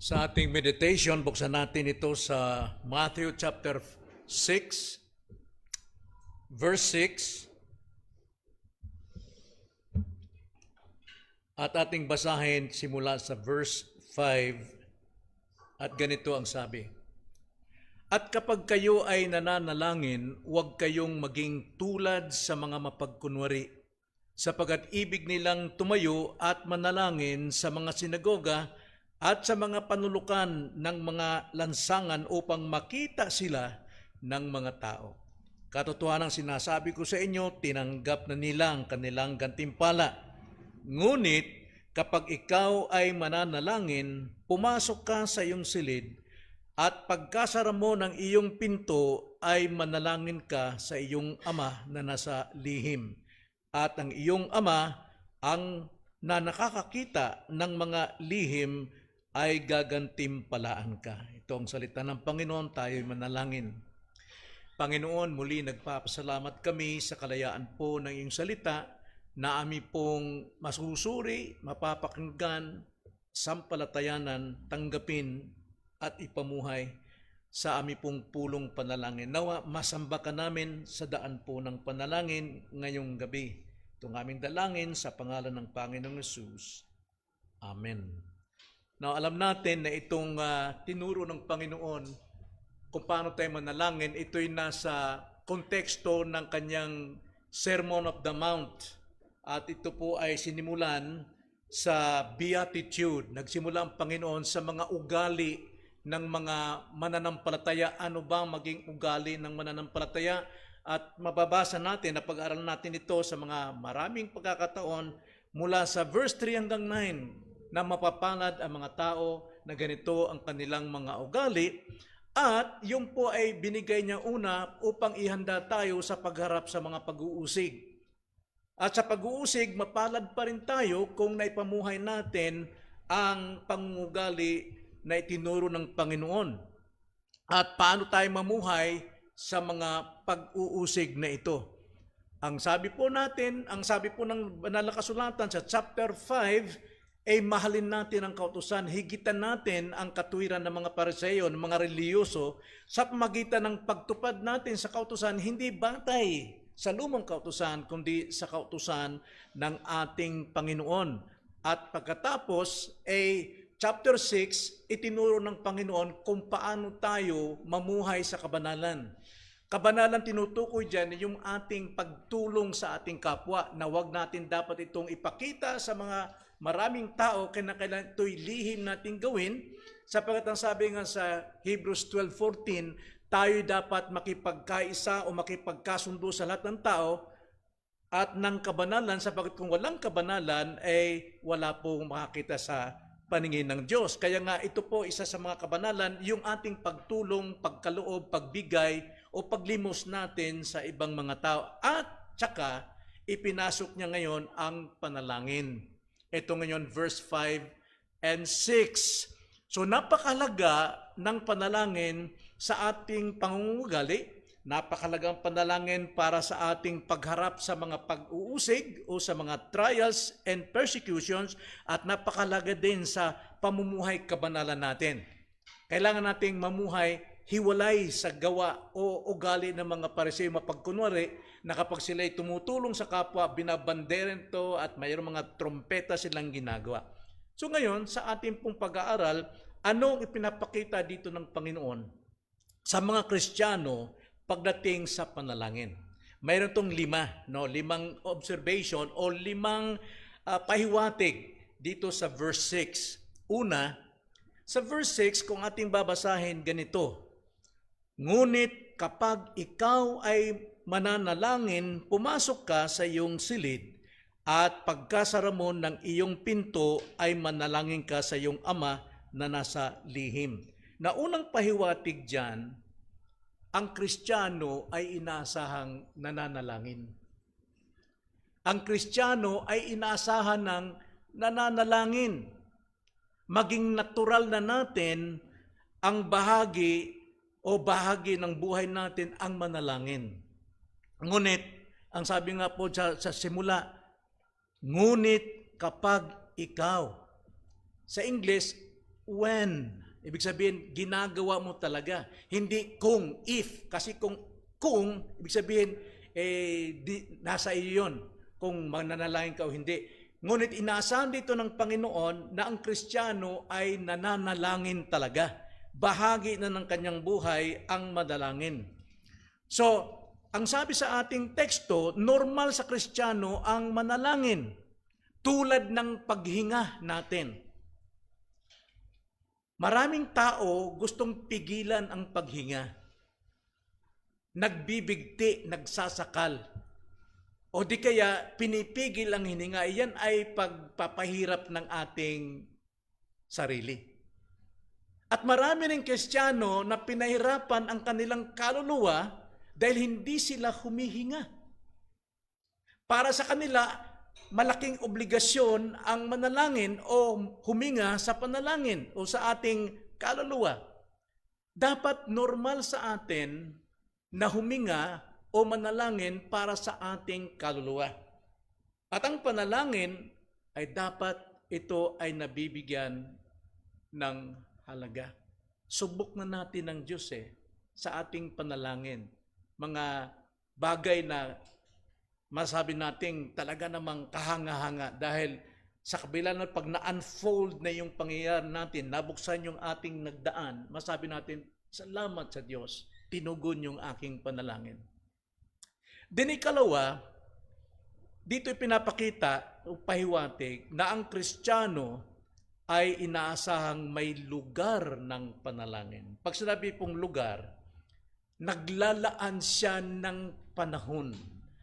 Sa ating meditation, buksan natin ito sa Matthew chapter 6, verse 6. At ating basahin simula sa verse 5. At ganito ang sabi. At kapag kayo ay nananalangin, huwag kayong maging tulad sa mga mapagkunwari, sapagat ibig nilang tumayo at manalangin sa mga sinagoga at sa mga panulukan ng mga lansangan upang makita sila ng mga tao. Katotohanan sinasabi ko sa inyo, tinanggap na nila ang kanilang gantimpala. Ngunit kapag ikaw ay mananalangin, pumasok ka sa iyong silid at pagkasara mo ng iyong pinto ay manalangin ka sa iyong ama na nasa lihim. At ang iyong ama ang na nakakakita ng mga lihim ay gagantimpalaan ka. Ito ang salita ng Panginoon, tayo'y manalangin. Panginoon, muli nagpapasalamat kami sa kalayaan po ng iyong salita na amin pong masusuri, mapapakinggan, sampalatayanan, tanggapin at ipamuhay sa amin pong pulong panalangin. Nawa, masamba ka namin sa daan po ng panalangin ngayong gabi. Itong aming dalangin sa pangalan ng Panginoong Yesus. Amen. Now, alam natin na itong ah, tinuro ng Panginoon kung paano tayo manalangin, ito'y nasa konteksto ng kanyang Sermon of the Mount. At ito po ay sinimulan sa Beatitude. Nagsimula ang Panginoon sa mga ugali ng mga mananampalataya. Ano ba maging ugali ng mananampalataya? At mababasa natin, na pag-aaral natin ito sa mga maraming pagkakataon mula sa verse 3 hanggang 9 na mapapalad ang mga tao na ganito ang kanilang mga ugali at yung po ay binigay niya una upang ihanda tayo sa pagharap sa mga pag-uusig. At sa pag-uusig, mapalad pa rin tayo kung naipamuhay natin ang pangungugali na itinuro ng Panginoon. At paano tayo mamuhay sa mga pag-uusig na ito. Ang sabi po natin, ang sabi po ng banal na kasulatan sa chapter 5, ay mahalin natin ang kautusan, higitan natin ang katuwiran ng mga pariseyo, ng mga reliyoso, sa pamagitan ng pagtupad natin sa kautusan, hindi batay sa lumang kautusan, kundi sa kautusan ng ating Panginoon. At pagkatapos, ay chapter 6, itinuro ng Panginoon kung paano tayo mamuhay sa kabanalan. Kabanalan tinutukoy dyan yung ating pagtulong sa ating kapwa na wag natin dapat itong ipakita sa mga maraming tao kailangan ito'y lihim natin gawin sapagkat ang sabi nga sa Hebrews 12.14 tayo dapat makipagkaisa o makipagkasundo sa lahat ng tao at ng kabanalan sapagkat kung walang kabanalan ay wala pong makakita sa paningin ng Diyos. Kaya nga ito po isa sa mga kabanalan, yung ating pagtulong, pagkaloob, pagbigay o paglimos natin sa ibang mga tao. At tsaka ipinasok niya ngayon ang panalangin. Ito ngayon verse 5 and 6. So napakalaga ng panalangin sa ating pangungugali. Napakalagang panalangin para sa ating pagharap sa mga pag-uusig o sa mga trials and persecutions at napakalaga din sa pamumuhay kabanalan natin. Kailangan nating mamuhay hiwalay sa gawa o ugali ng mga pariseo mapagkunwari na kapag sila ay tumutulong sa kapwa, binabanderen to at mayroong mga trompeta silang ginagawa. So ngayon, sa ating pong pag-aaral, anong ipinapakita dito ng Panginoon sa mga Kristiyano pagdating sa panalangin? Mayroon tong lima, no? limang observation o limang ah, pahiwatig dito sa verse 6. Una, sa verse 6, kung ating babasahin ganito, Ngunit kapag ikaw ay mananalangin, pumasok ka sa iyong silid at pagkasara mo ng iyong pinto ay manalangin ka sa iyong ama na nasa lihim. Na unang pahiwatig dyan, ang Kristiyano ay inaasahang nananalangin. Ang Kristiyano ay inaasahan ng nananalangin. Maging natural na natin ang bahagi o bahagi ng buhay natin ang manalangin. Ngunit, ang sabi nga po sa, sa simula, ngunit kapag ikaw, sa English, when. Ibig sabihin, ginagawa mo talaga. Hindi kung, if. Kasi kung, kung, ibig sabihin, eh, di, nasa iyo yun. Kung mananalangin ka o hindi. Ngunit inaasahan dito ng Panginoon na ang Kristiyano ay nananalangin talaga. Bahagi na ng kanyang buhay ang madalangin. So, ang sabi sa ating teksto, normal sa Kristiyano ang manalangin tulad ng paghinga natin. Maraming tao gustong pigilan ang paghinga. Nagbibigti, nagsasakal. O di kaya pinipigil ang hininga. Iyan ay pagpapahirap ng ating sarili. At marami rin Kristiyano na pinahirapan ang kanilang kaluluwa dahil hindi sila humihinga. Para sa kanila, malaking obligasyon ang manalangin o huminga sa panalangin o sa ating kaluluwa. Dapat normal sa atin na huminga o manalangin para sa ating kaluluwa. At ang panalangin ay dapat ito ay nabibigyan ng halaga. Subok na natin ng Diyos eh sa ating panalangin. Mga bagay na masabi nating talaga namang kahanga-hanga dahil sa kabila ng pag na-unfold na yung pangyayari natin, nabuksan yung ating nagdaan, masabi natin, salamat sa Diyos, tinugon yung aking panalangin. Din ikalawa, dito pinapakita o pahiwatig na ang Kristiyano ay inaasahang may lugar ng panalangin. Pag sinabi pong lugar, naglalaan siya ng panahon,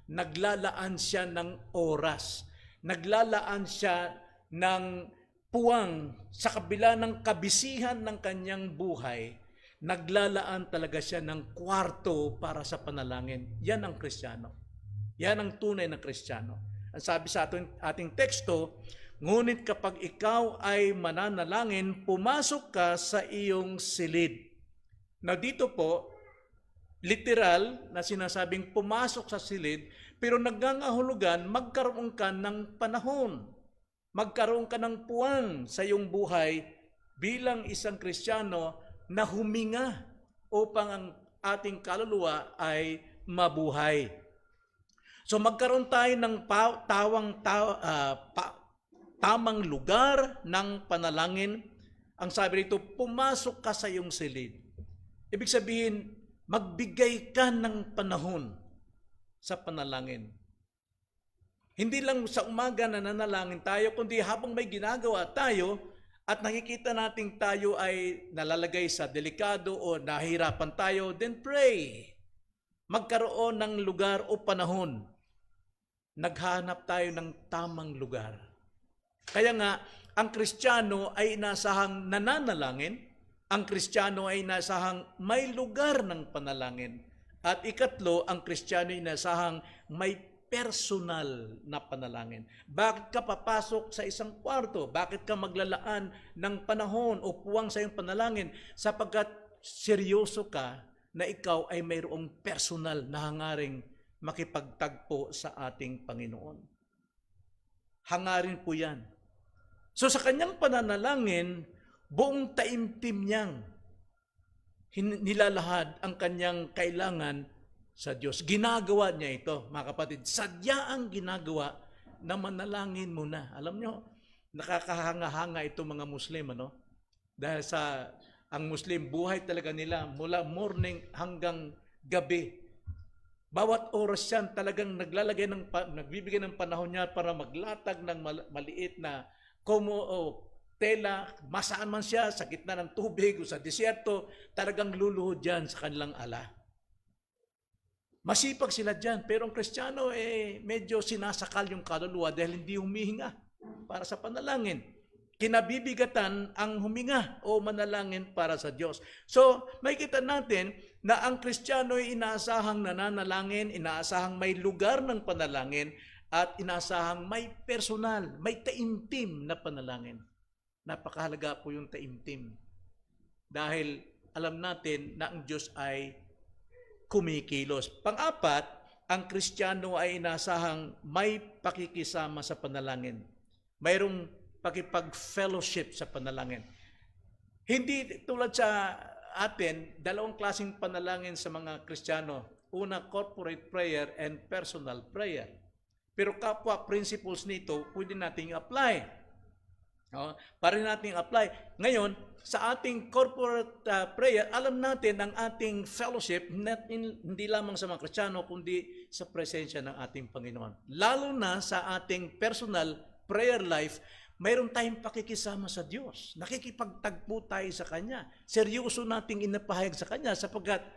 naglalaan siya ng oras, naglalaan siya ng puwang sa kabila ng kabisihan ng kanyang buhay, naglalaan talaga siya ng kwarto para sa panalangin. Yan ang Kristiyano. Yan ang tunay na Kristiyano. Ang sabi sa ating, ating teksto, Ngunit kapag ikaw ay mananalangin, pumasok ka sa iyong silid. Na dito po, literal na sinasabing pumasok sa silid, pero nagangahulugan, magkaroon ka ng panahon. Magkaroon ka ng puwang sa iyong buhay bilang isang Kristiyano na huminga upang ang ating kaluluwa ay mabuhay. So magkaroon tayo ng pa, tawang taw, uh, pa, tamang lugar ng panalangin. Ang sabi rito, pumasok ka sa iyong silid. Ibig sabihin, magbigay ka ng panahon sa panalangin. Hindi lang sa umaga na nanalangin tayo, kundi habang may ginagawa tayo at nakikita nating tayo ay nalalagay sa delikado o nahihirapan tayo, then pray. Magkaroon ng lugar o panahon. Naghanap tayo ng tamang lugar kaya nga, ang Kristiyano ay inasahang nananalangin, ang Kristiyano ay inasahang may lugar ng panalangin. At ikatlo, ang Kristiyano ay inasahang may personal na panalangin. Bakit ka papasok sa isang kwarto? Bakit ka maglalaan ng panahon o puwang sa iyong panalangin? Sapagkat seryoso ka na ikaw ay mayroong personal na hangaring makipagtagpo sa ating Panginoon. Hangarin po yan So sa kanyang pananalangin, buong taimtim niyang nilalahad ang kanyang kailangan sa Diyos. Ginagawa niya ito, mga kapatid. Sadya ang ginagawa na manalangin muna. Alam nyo, nakakahanga-hanga ito mga Muslim, ano? Dahil sa ang Muslim, buhay talaga nila mula morning hanggang gabi. Bawat oras yan talagang naglalagay ng, nagbibigay ng panahon niya para maglatag ng maliit na como o tela, masaan man siya, sa gitna ng tubig o sa disyerto, talagang luluhod dyan sa kanilang ala. Masipag sila dyan, pero ang Kristiyano eh medyo sinasakal yung kaluluwa dahil hindi humihinga para sa panalangin. Kinabibigatan ang huminga o manalangin para sa Diyos. So, makikita natin na ang Kristiyano ay inaasahang nananalangin, inaasahang may lugar ng panalangin, at inasahang may personal, may taimtim na panalangin. Napakahalaga po yung taimtim. Dahil alam natin na ang Diyos ay kumikilos. Pang-apat, ang Kristiyano ay inasahang may pakikisama sa panalangin. Mayroong pakipag-fellowship sa panalangin. Hindi tulad sa atin, dalawang klaseng panalangin sa mga Kristiyano. Una, corporate prayer and personal prayer. Pero kapwa principles nito, pwede nating apply. Oh, para nating apply. Ngayon, sa ating corporate uh, prayer, alam natin ang ating fellowship not in, hindi lamang sa mga Kristiyano, kundi sa presensya ng ating Panginoon. Lalo na sa ating personal prayer life, mayroon tayong pakikisama sa Diyos. Nakikipagtagpo tayo sa Kanya. Seryoso nating inapahayag sa Kanya sapagkat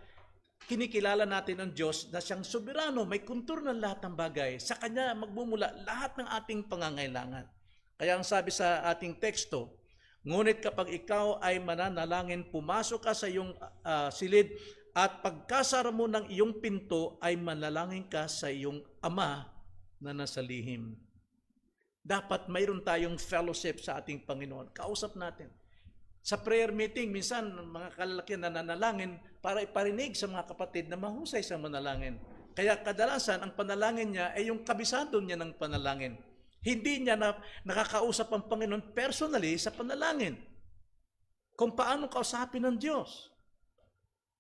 kinikilala natin ang Diyos na siyang soberano, may kuntur ng lahat ng bagay. Sa Kanya magmumula lahat ng ating pangangailangan. Kaya ang sabi sa ating teksto, Ngunit kapag ikaw ay mananalangin, pumasok ka sa iyong ah, silid at pagkasara mo ng iyong pinto ay manalangin ka sa iyong ama na nasa lihim. Dapat mayroon tayong fellowship sa ating Panginoon. Kausap natin. Sa prayer meeting, minsan mga kalalakihan na nanalangin para iparinig sa mga kapatid na mahusay sa manalangin. Kaya kadalasan ang panalangin niya ay yung kabisado niya ng panalangin. Hindi niya na nakakausap ang Panginoon personally sa panalangin. Kung paano kausapin ng Diyos.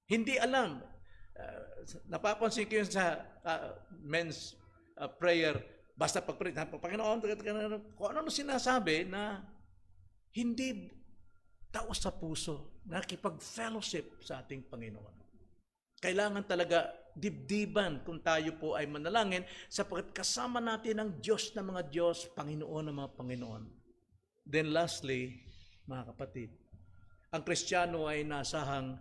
Hindi alam. Uh, napapansin ko yun sa uh, men's uh, prayer. Basta pag pray, Panginoon, kung ano sinasabi na hindi taos sa puso, nakipag-fellowship sa ating Panginoon. Kailangan talaga dibdiban kung tayo po ay manalangin sapagkat kasama natin ang Diyos ng mga Diyos, Panginoon ng mga Panginoon. Then lastly, mga kapatid, ang Kristiyano ay nasahang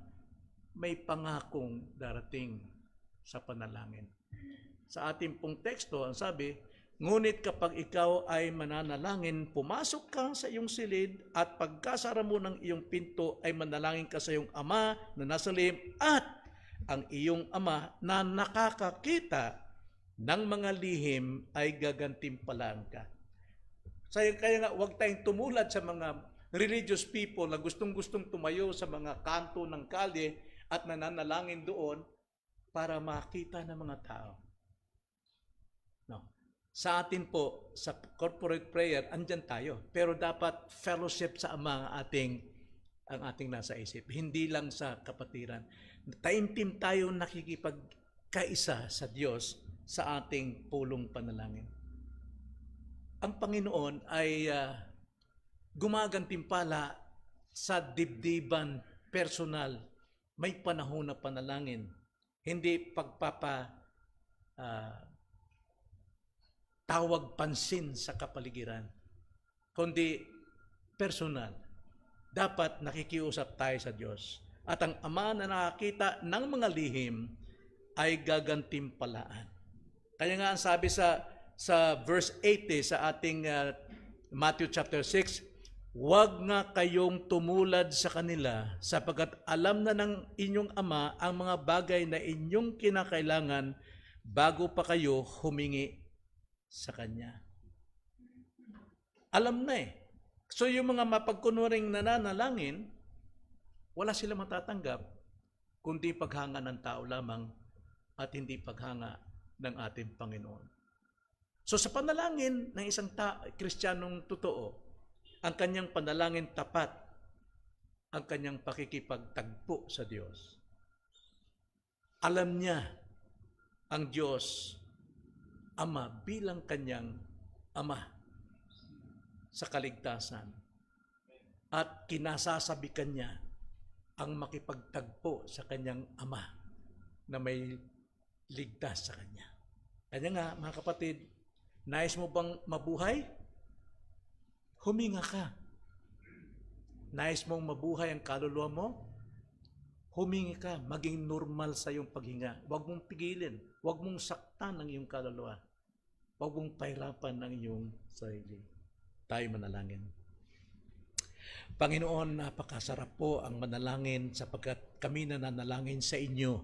may pangakong darating sa panalangin. Sa ating pong teksto, ang sabi, Ngunit kapag ikaw ay mananalangin, pumasok ka sa iyong silid at pagkasara mo ng iyong pinto ay manalangin ka sa iyong ama na nasa lihim at ang iyong ama na nakakakita ng mga lihim ay gagantimpalaan ka. So, kaya nga, huwag tayong tumulad sa mga religious people na gustong-gustong tumayo sa mga kanto ng kalye at nananalangin doon para makita ng mga tao. No. Sa atin po, sa corporate prayer, andyan tayo. Pero dapat fellowship sa ang ating, ang ating nasa isip. Hindi lang sa kapatiran. Taimtim tayo nakikipagkaisa sa Diyos sa ating pulong panalangin. Ang Panginoon ay uh, gumagantimpala sa dibdiban personal. May panahon na panalangin. Hindi pagpapa uh, tawag pansin sa kapaligiran, kundi personal. Dapat nakikiusap tayo sa Diyos. At ang Ama na nakakita ng mga lihim ay gagantimpalaan. Kaya nga ang sabi sa sa verse 80 sa ating uh, Matthew chapter 6, Huwag nga kayong tumulad sa kanila sapagkat alam na ng inyong ama ang mga bagay na inyong kinakailangan bago pa kayo humingi sa Kanya. Alam na eh. So yung mga mapagkunuring nananalangin, wala sila matatanggap kundi paghanga ng tao lamang at hindi paghanga ng ating Panginoon. So sa panalangin ng isang ta- kristyanong totoo, ang kanyang panalangin tapat, ang kanyang pakikipagtagpo sa Diyos. Alam niya ang Diyos Ama bilang kanyang Ama sa kaligtasan. At kinasasabikan niya ang makipagtagpo sa kanyang Ama na may ligtas sa kanya. Kanya nga, mga kapatid, nais mo bang mabuhay? Huminga ka. Nais mong mabuhay ang kaluluwa mo? Humingi ka, maging normal sa iyong paghinga. Huwag mong pigilin. Huwag mong saktan ang iyong kaluluwa. Huwag mong pahirapan ang iyong sarili. Tayo manalangin. Panginoon, napakasarap po ang manalangin sapagkat kami nananalangin sa inyo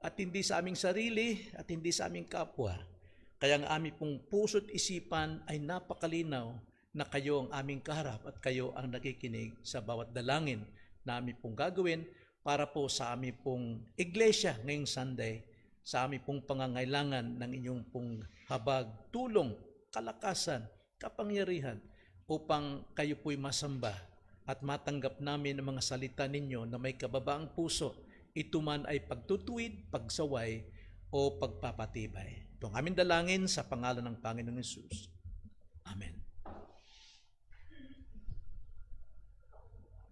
at hindi sa aming sarili at hindi sa aming kapwa. Kaya ang aming pong puso't isipan ay napakalinaw na kayo ang aming kaharap at kayo ang nakikinig sa bawat dalangin na aming pong gagawin para po sa aming pong iglesia ngayong Sunday, sa aming pong pangangailangan ng inyong pong habag, tulong, kalakasan, kapangyarihan upang kayo po'y masamba at matanggap namin ang mga salita ninyo na may kababaang puso, ito man ay pagtutuwid, pagsaway, o pagpapatibay. Ito ang aming dalangin sa pangalan ng Panginoong Yesus.